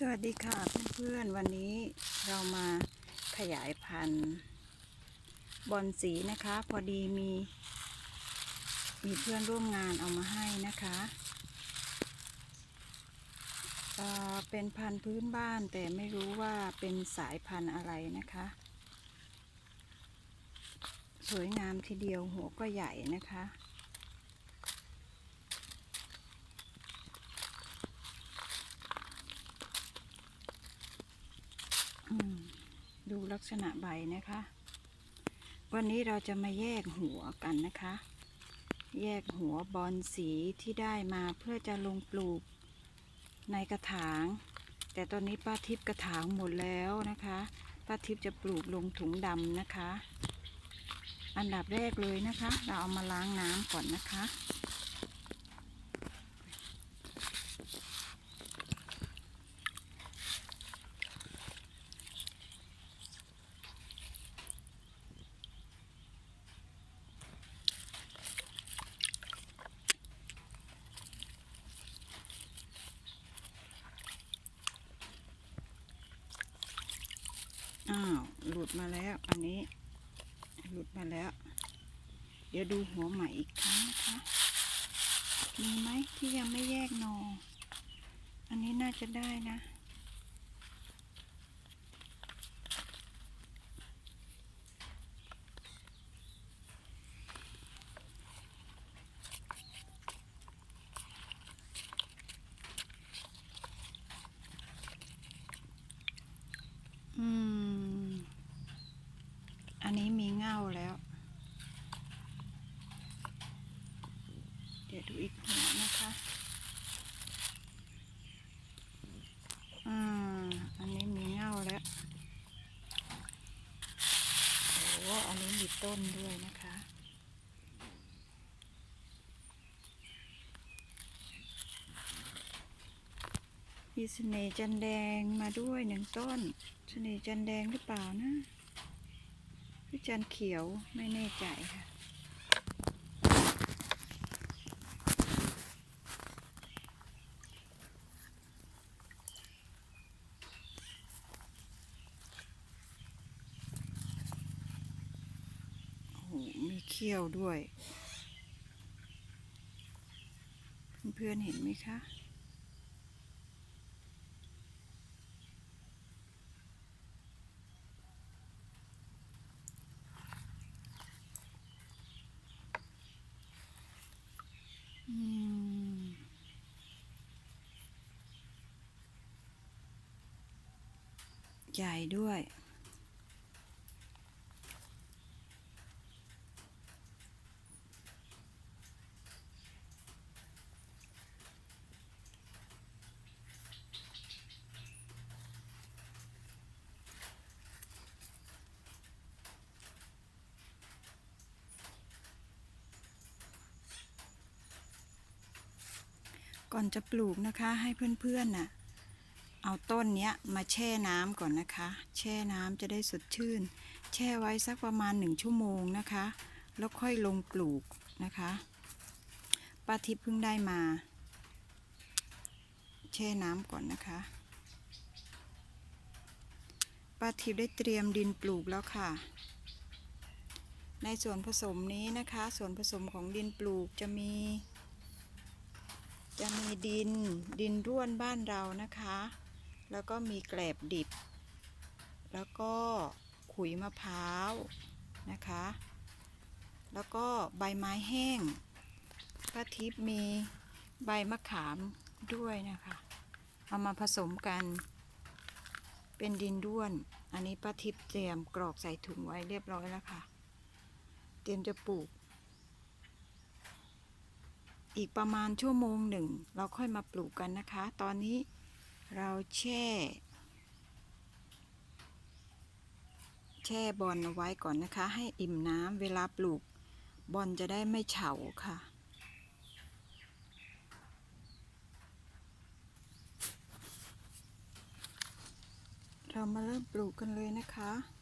สวัสดีค่ะเพื่อนๆวันนี้เรามาขยายพันธุ์บอลสีนะคะ พอดีมี มีเพื่อนร่วมงานเอามาให้นะคะเเป็นพันธุ์พื้นบ้านแต่ไม่รู้ว่าเป็นสายพันธุ์อะไรนะคะ สวยงามทีเดียวหัวก็ใหญ่นะคะ อืมดูลัก ษณะใบนะคะ วันนี้เราจะมาแยกหัวกันนะคะ แยกหัวบอลสีที่ได้มาเพื่อจะลงปลูกในกระถาง แต่ตอนนี้ป้าทิพย์กระถางหมดแล้วนะคะป้าทิพย์จะปลูกลงถุงดำนะคะ อันดับแรกเลยนะคะ เราเอามาล้างน้ำก่อนนะคะ อ้าว หลุดมาแล้ว อันนี้ หลุดมาแล้ว เดี๋ยวดูหัวใหม่อีกครั้งนะคะ มีไหมที่ยังไม่แยกนอ อันนี้น่าจะได้นะ อืม อันนี้มีเง่าแล้ว เดูอีกหัวนะคะ อ่า อันนี้มีเง่าแล้ว โอ้อันนี้มีต้นด้วยนะคะมีเสน่ห์จันแดงมาด้วยหนึ่งต้นเสน่ห์จันแดงหรือเปล่านะหรือจันเขียวไม่แน่ใจค่ะ โอ้โห มี เขี้ยวด้วย เพื่อนๆเห็นไหมคะใหญ่ด้วย ก่อนจะปลูกนะคะให้เพื่อนๆน่ะเอาต้นเนี้ยมาแช่น้ำก่อนนะคะ แช่น้ำจะได้สดชื่น แช่ไว้สักประมาณหนึ่งชั่วโมงนะคะ แล้วค่อยลงปลูกนะคะป้าทิพย์เพิ่งได้มา แช่น้ำก่อนนะคะป้าทิพย์ได้เตรียมดินปลูกแล้วค่ะ ในส่วนผสมนี้นะคะ ส่วนผสมของดินปลูกจะมี จะมีดินดินร่วนบ้านเรานะคะ แล้วก็มีแกลบดิบ แล้วก็ขุยมะพร้าวนะคะ แล้วก็ใบไม้แห้งป้าทิพย์มีใบมะขามด้วยนะคะ เอามาผสมกัน เป็นดินร่วน อันนี้ป้าทิพย์เตรียมกรอกใส่ถุงไว้เรียบร้อยแล้วค่ะ เตรียมจะปลูก อีกประมาณชั่วโมงหนึ่ง เราค่อยมาปลูกกันนะคะ ตอนนี้เราแช่ แช่บอลเอาไว้ก่อนนะคะ ให้อิ่มน้ำเวลาปลูกบอลจะได้ไม่เฉาค่ะ เรามาเริ่มปลูกกันเลยนะคะ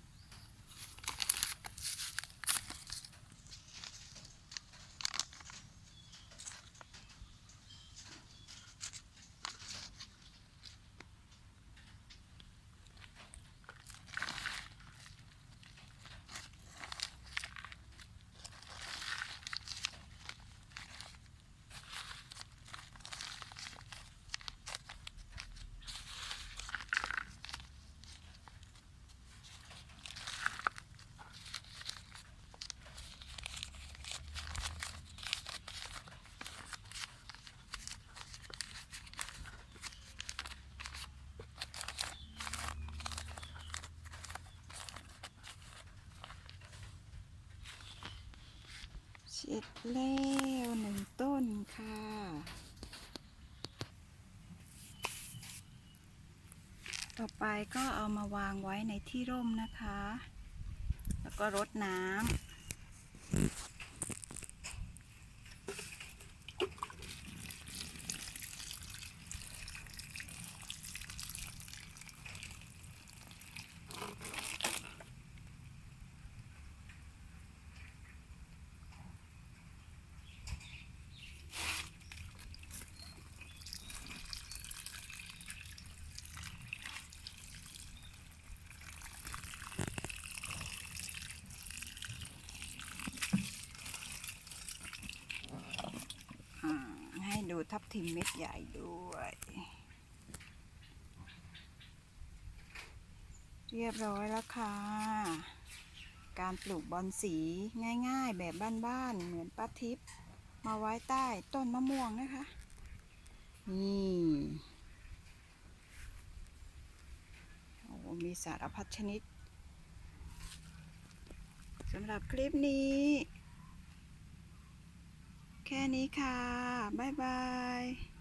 เจ็ดแล้วหนึ่งต้นค่ะ ต่อไปก็เอามาวางไว้ในที่ร่มนะคะ แล้วก็รดน้ำ อ่าให้ ดูทับทิมเม็ดใหญ่ด้วย เรียบร้อยแล้วค่ะ การปลูกบอนสีง่ายๆแบบบ้านๆเหมือนป้าทิพย์มาไว้ใต้ต้นมะม่วงนะคะ นี่โอ้มีสารพัดชนิดสำหรับคลิปนี้ แค่นี้ค่ะ บ๊ายบาย